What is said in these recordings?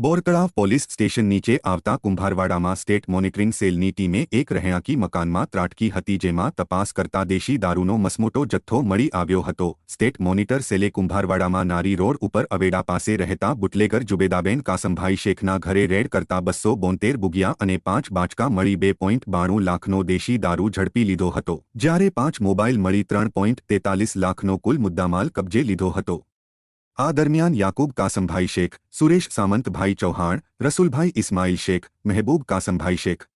Bortalav police station નીચે આવતા કુંભારવાડામાં state monitoring સેલની ટીમે એક રહેણાંકી મકાનમાં ત્રાટકી હતી જેમાં તપાસ કરતા દેશી દારૂનો મસમોટો જથ્થો મળી આવ્યો હતો. સ્ટેટ મોનિટર સેલે કુંભારવાડામાં નારી રોડ ઉપર અવેડા પાસે રહેતા બુટલેગર જુબેદાબેન કાસમભાઈ શેખના ઘરે રેડ કરતા બસો બોતેર બુગિયા અને પાંચ બાચકા મળી બે પોઈન્ટ બાણું લાખનો દેશી દારૂ ઝડપી લીધો હતો. જ્યારે પાંચ મોબાઈલ મળી ત્રણ પોઈન્ટ તેતાલીસ લાખનો કુલ મુદ્દામાલ કબજે લીધો હતો. આ દરમિયાન યાકુબ કાસમભાઈ શેખ સુરેશ સામંતભાઈ ચૌહાણ રસુલભાઈ ઇસ્માઇલ શેખ મહેબૂબ કાસમભાઈ શેખ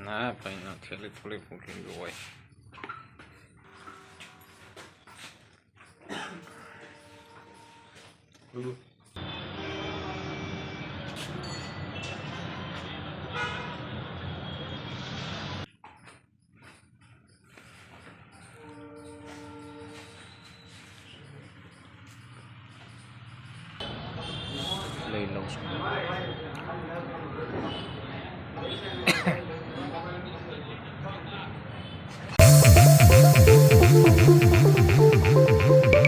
ના ભાઈ ના થેલી થોડી ફૂટેલી હોય 梁书。